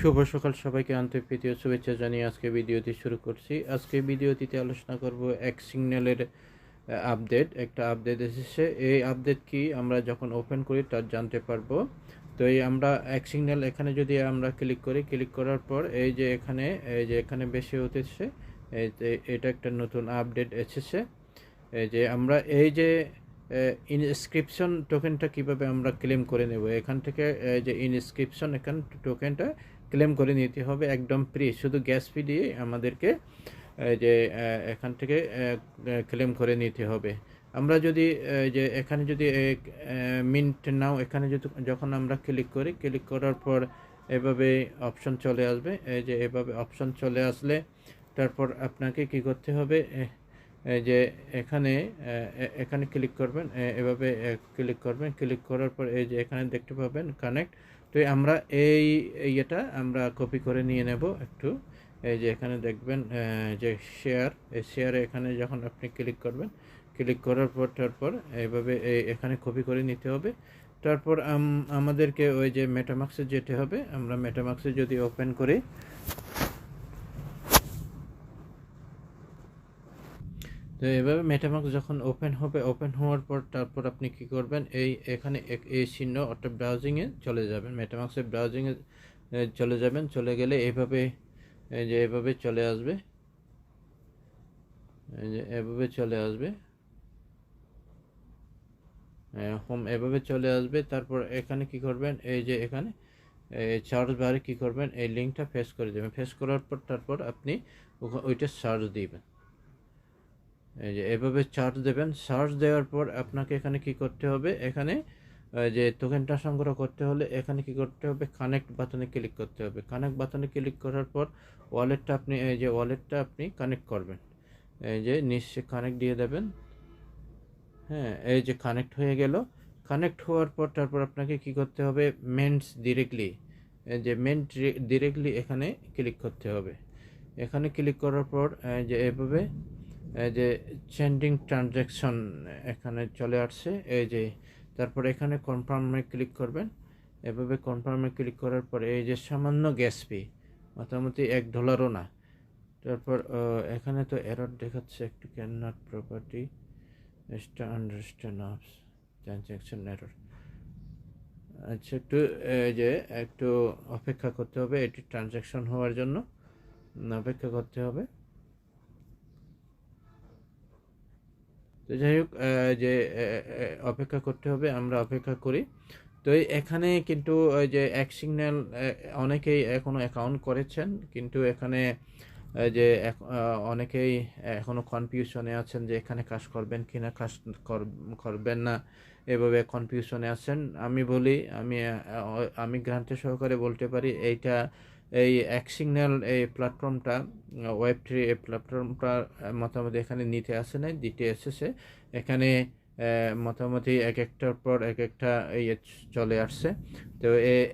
শুভ সকাল সবাইকে আন্তরিক প্রীতি ও শুভেচ্ছা জানিয়ে আজকে ভিডিওটি শুরু করছি। আজকে ভিডিওটিতে আলোচনা করব এক সিগন্যালের আপডেট একটা আপডেট এসেছে। এই আপডেট কি আমরা যখন ওপেন করি তার জানতে পারব। তো এই আমরা এক সিগন্যাল এখানে যদি আমরা ক্লিক করি ক্লিক করার পর এই যে এখানে, এই যে এখানে বেশি হতেছে এটা একটা নতুন আপডেট এসেছে। এই যে আমরা এই যে ইনস্ক্রিপশন টোকেনটা কীভাবে আমরা ক্লেম করে নেব? এখান থেকে যে ইনস্ক্রিপশন এখান টোকেনটা ক্লেম করে নিতে হবে একদম ফ্রি শুধু গ্যাস ফি দিয়ে আমাদেরকে যে এখান থেকে ক্লেম করে নিতে হবে। আমরা যদি যে, এখানে যদি মিন্ট নাও, এখানে যদি, যখন আমরা ক্লিক করি ক্লিক করার পর এভাবে অপশন চলে আসবে। এই যে, এভাবে অপশন চলে আসলে, তারপর আপনাকে কি করতে হবে? যে এখানে এখানে ক্লিক করবেন এভাবে ক্লিক করবেন ক্লিক করার পর এই যে এখানে দেখতে পাবেন কানেক্ট তো আমরা এই ইয়েটা আমরা কপি করে নিয়ে নেব একটু। এই যে এখানে দেখবেন যে শেয়ার এই শেয়ারে এখানে যখন আপনি ক্লিক করবেন ক্লিক করার পর, তারপর এইভাবে এই এখানে কপি করে নিতে হবে। তারপর আমাদেরকে ওই যে মেটামাক্সে যেতে হবে। আমরা মেটামাক্সে যদি ওপেন করি তো এভাবে মেটামাক্স যখন ওপেন হবে ওপেন হওয়ার পর তারপর আপনি কি করবেন? এই এখানে এই চিহ্ন অর্থাৎ ব্রাউজিংয়ে চলে যাবেন। মেটামাক্সের ব্রাউজিংয়ে চলে যাবেন। চলে গেলে এভাবে যে এভাবে চলে আসবে। যে এভাবে চলে আসবে। হোম, এভাবে চলে আসবে। তারপর এখানে কি করবেন? এই যে এখানে চার্জ বারে কি করবেন? এই লিঙ্কটা ফেস করে দেবেন। ফেস করার পর তারপর আপনি ওইটা সার্চ দিবেন। এই যে এভাবে চার্জ দেবেন চার্জ দেওয়ার পর আপনাকে এখানে কি করতে হবে? এখানে যে টোকেনটা সংগ্রহ করতে হলে এখানে কি করতে হবে? কানেক্ট বাটনে ক্লিক করতে হবে। কানেক্ট বাটনে ক্লিক করার পর ওয়ালেটটা আপনি, এই যে ওয়ালেটটা আপনি কানেক্ট করবেন। এই যে নিশ্চয় কানেক্ট দিয়ে দেবেন। হ্যাঁ এই যে কানেক্ট হয়ে গেল। কানেক্ট হওয়ার পর তারপর আপনাকে কি করতে হবে? মেন্টস ডিরেক্টলি যে মেন্ট ডিরেক্টলি এখানে ক্লিক করতে হবে। এখানে ক্লিক করার পর যে এভাবে যে চেন্ডিং ট্রানজ্যাকশন এখানে চলে আসছে, এই যে তারপর এখানে কনফার্মে ক্লিক করবেন। এভাবে কনফার্মে ক্লিক করার পরে এই যে সামান্য গ্যাস ফি মোটামুটি এক ডলারও না। তারপর এখানে তো এরর দেখাচ্ছে একটু can not property understand of transaction error আচ্ছা একটু এই যে একটু অপেক্ষা করতে হবে, এটি ট্রানজ্যাকশন হওয়ার জন্য। অপেক্ষা করতে হবে। তো যাই হোক যে অপেক্ষা করতে হবে, আমরা অপেক্ষা করি। তো এখানে কিন্তু, ওই যে, এক সিগন্যাল অনেকেই এখনও অ্যাকাউন্ট করেছেন, কিন্তু এখানে যে অনেকেই এখনও কনফিউশনে আছেন যে, এখানে কাজ করবেন কি না কাজ করবেন না, এভাবে কনফিউশনে আছেন। আমি বলি, আমি আমি গ্রান্টের সহকারে বলতে পারি, এইটা এই এক সিগন্যাল এই প্ল্যাটফর্মটা ওয়েব থ্রি এই প্ল্যাটফর্মটা মোটামুটি এখানে নিতে আসে নাই দিতে এসেছে। এখানে মোটামুটি এক একটার পর এক একটা ইয়ে চলে আসছে। তো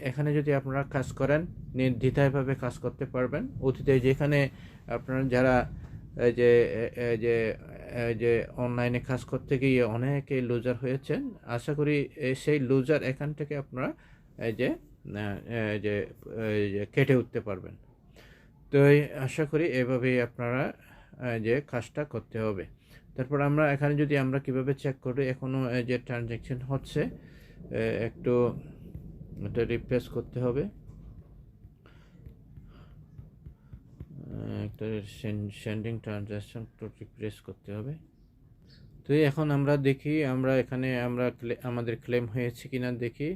এখানে যদি আপনারা কাজ করেন, নির্দ্বিধায়ভাবে কাজ করতে পারবেন। অতীতে যেখানে আপনারা যারা যে যে যে অনলাইনে কাজ করতে গিয়ে অনেকে লুজার হয়েছেন, আশা করি সেই লুজার এখান থেকে আপনারা, এই যে যে কেটে উঠতে পারবেন। তো আশা করি এভাবেই আপনারা যে কাজটা করতে হবে। তারপর আমরা এখানে যদি আমরা কীভাবে চেক করি এখনও যে ট্রানজ্যাকশন হচ্ছে একটু এটা রিপ্লেস করতে হবে। একটা সেন্ডিং ট্রানজ্যাকশন একটু রিপ্লেস করতে হবে। তো এখন আমরা দেখি, আমরা এখানে আমরা আমাদের ক্লেম হয়েছে কিনা দেখি।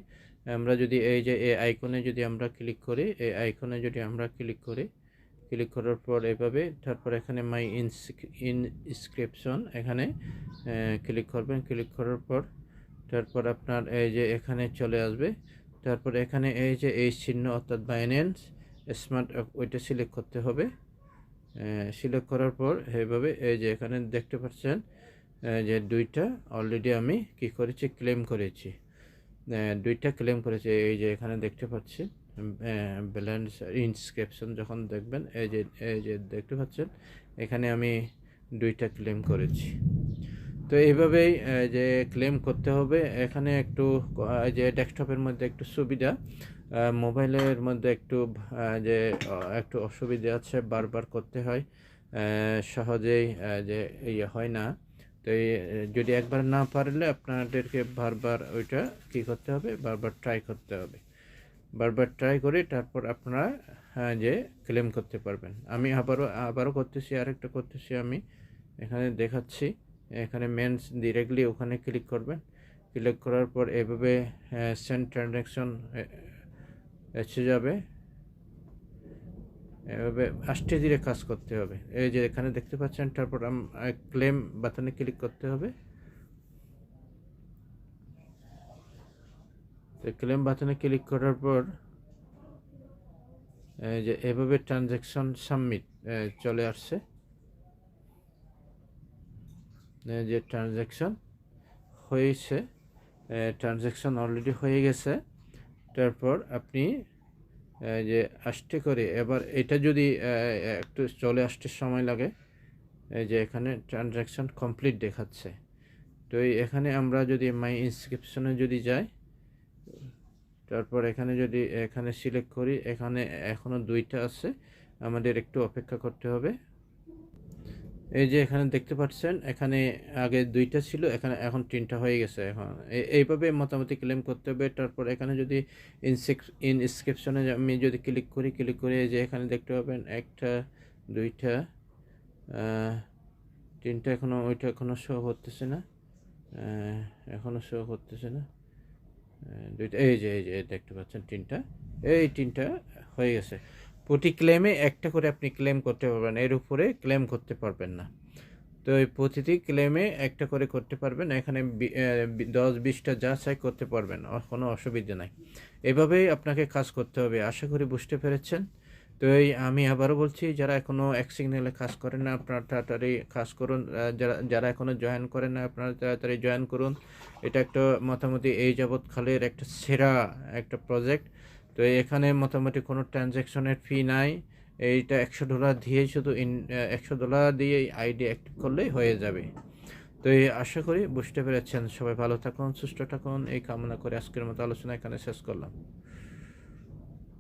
আমরা যদি এই যে এই আইকনে যদি আমরা ক্লিক করি, এই আইকনে যদি আমরা ক্লিক করি ক্লিক করার পর এভাবে, তারপর এখানে মাই ইনস্ক্রিপশন এখানে ক্লিক করবেন। ক্লিক করার পর, তারপর আপনার এই যে এখানে চলে আসবে। তারপর এখানে এই যে এই চিহ্ন অর্থাৎ বাইন্যান্স স্মার্ট ওইটা সিলেক্ট করতে হবে। সিলেক্ট করার পর এইভাবে এই যে এখানে দেখতে পাচ্ছেন যে দুইটা অলরেডি আমি কি করেছি ক্লেম করেছি। দুইটা ক্লেম করেছে। এই যে এখানে দেখতে পাচ্ছি ব্যালেন্স ইনস্ক্রিপশন যখন দেখবেন, এই যে এই যে দেখতে পাচ্ছেন, এখানে আমি দুইটা ক্লেম করেছি। তো এইভাবেই যে ক্লেম করতে হবে, এখানে একটু যে ডেস্কটপের মধ্যে একটু সুবিধা মোবাইলের মধ্যে একটু যে একটু অসুবিধা আছে, বারবার করতে হয় সহজেই যে ইয়ে হয় না। তো যদি একবার না পারলে আপনাদেরকে বারবার ওইটা কী করতে হবে? বারবার ট্রাই করতে হবে। বারবার ট্রাই করে তারপর আপনারা হ্যাঁ, যে ক্লেম করতে পারবেন। আমি আবারও আবারও করতেছি আরেকটা করতেছি আমি। এখানে দেখাচ্ছি। এখানে মেন্স ডিরেক্টলি ওখানে ক্লিক করবেন। ক্লিক করার পর এভাবে সেন্ড ট্রানজ্যাকশন এসে যাবে। এভাবে আষ্টে ধীরে কাজ করতে হবে। এই যে এখানে দেখতে পাচ্ছেন, তারপর ক্লেম বাটনে ক্লিক করতে হবে। তো ক্লেম বাটনে ক্লিক করার পর, এই যে এভাবে ট্রানজ্যাকশন সাবমিট চলে আসছে। যে ট্রানজ্যাকশন হয়েছে ট্রানজ্যাকশন অলরেডি হয়ে গেছে। তারপর আপনি যে আসতে করে, এবার এটা যদি একটু চলে আসতে সময় লাগে, এই যে এখানে ট্রানজ্যাকশান কমপ্লিট দেখাচ্ছে। তো এখানে আমরা যদি মাই ইনস্ক্রিপশনে যদি যাই, তারপর এখানে যদি, এখানে সিলেক্ট করি, এখানে এখনও দুইটা আছে, আমাদের একটু অপেক্ষা করতে হবে। এই যে এখানে দেখতে পাচ্ছেন এখানে আগে দুইটা ছিল এখানে এখন তিনটা হয়ে গেছে এখন। এইভাবে মোটামুটি ক্লেম করতে হবে। তারপর এখানে যদি ইনস্ক্রিপশনে আমি যদি ক্লিক করি ক্লিক করে এই যে এখানে দেখতে পাবেন একটা দুইটা তিনটা এখনও ওইটা এখনও শো করতেছে না। আহ, এখনও শো করতেছে না। দুইটা এই যে এই যে দেখতে পাচ্ছেন তিনটা। এই তিনটা হয়ে গেছে। প্রতি ক্লেমে একটা করে আপনি ক্লেম করতে পারবেন, এর উপরে ক্লেম করতে পারবেন না। তো এই প্রতিটি ক্লেমে একটা করে করতে পারবেন, এখানে দশ, বিশটা যা চাই করতে পারবেন কোনো অসুবিধা নাই। এভাবেই আপনাকে কাজ করতে হবে, আশা করি বুঝতে পেরেছেন। তো এই আমি আবারও বলছি, যারা এখনও এক সিগনালে কাজ করেন না, আপনারা তাড়াতাড়ি কাজ করুন যারা যারা এখনও জয়েন করেন না, আপনারা তাড়াতাড়ি জয়েন করুন। এটা একটা মোটামুটি এই যাবৎকালের একটা সেরা একটা প্রজেক্ট তো এখানে মোটামুটি কোনো ট্রানজ্যাকশনের ফি নাই। এইটা একশো ডলার দিয়েই শুধু ইন একশো ডলার দিয়ে আইডি অ্যাক্টিভ করলেই হয়ে যাবে। তো এই আশা করি বুঝতে পেরেছেন। সবাই ভালো থাকুন, সুস্থ থাকুন। এই কামনা করে আজকের মতো আলোচনা এখানে শেষ করলাম।